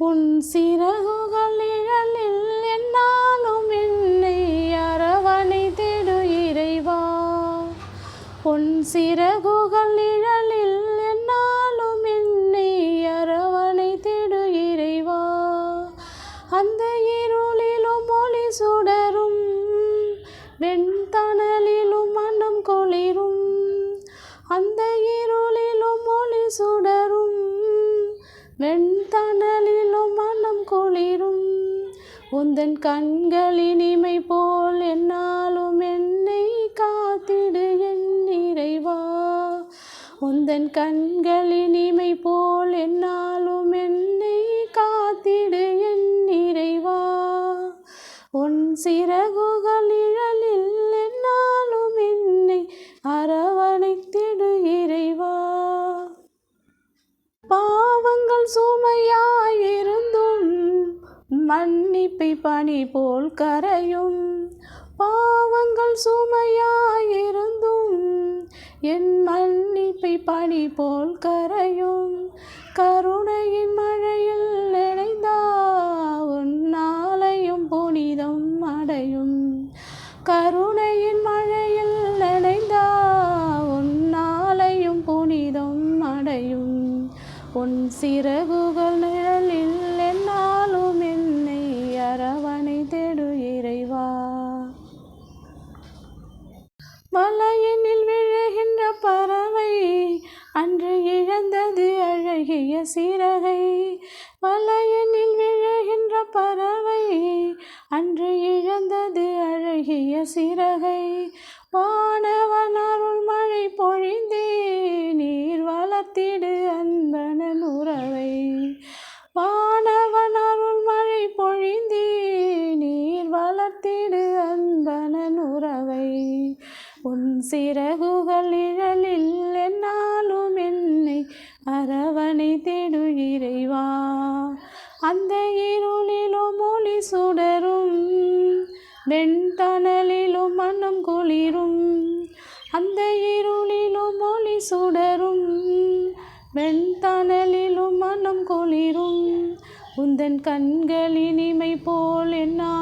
உன் சிறகுகள் நிழலில் என்னாலும் என்னை அரவணைத்திடு இறைவா. உன் சிறகுகள் நிழலில் என்னாலும் என்னை அரவணைத்திடு இறைவா. அந்த இருளிலும் ஒளி சுடரும் வெண்தணலிலும் மனம் குளிரும். அந்த இருளிலும் ஒளி சுடரும் வெண்தணலிலும் மனம் குளிரும். உந்தன் கண்களின் இமை போல் என்னாலும் என்னை காத்திடு என் இறைவா. உந்தன் கண்களின் இமை போல் என்னாலும் என்னை காத்திடு என் இறைவா. உன் சிறகுகள் நிழலில் என்னாலும் என்னை அரவணைத்திடு சுமையாயிருந்தும் மன்னிப்பை பணி போல் கரையும். பாவங்கள் சுமையாயிருந்தும் என் மன்னிப்பை பணி போல் கரையும். கருணையின் மழையில் நினைந்தா உன் ஆலயம் புனிதம் அடையும். கருணையின் மழை உன் சிறகுகள் நிழலில் என்னாலும் என்னை அரவணை தேடு இறைவா. மலையினில் விழுகின்ற பறவை அன்று இழந்தது அழகிய சிறகை மலையனில் விழுகின்ற பறவை அன்று இழந்தது அழகிய சிறகை வானவன சிறகுகள் நிழலில் என்னாலும் என்னை அரவணை தேடு இறைவா. அந்த இருளிலும் ஒளி சுடரும் வெண்தணலிலும் மனம் குளிரும். அந்த இருளிலும் ஒளி சுடரும் வெண்தணலிலும் மனம் குளிரும். உந்தன் கண்களின் இமை போல் என்ன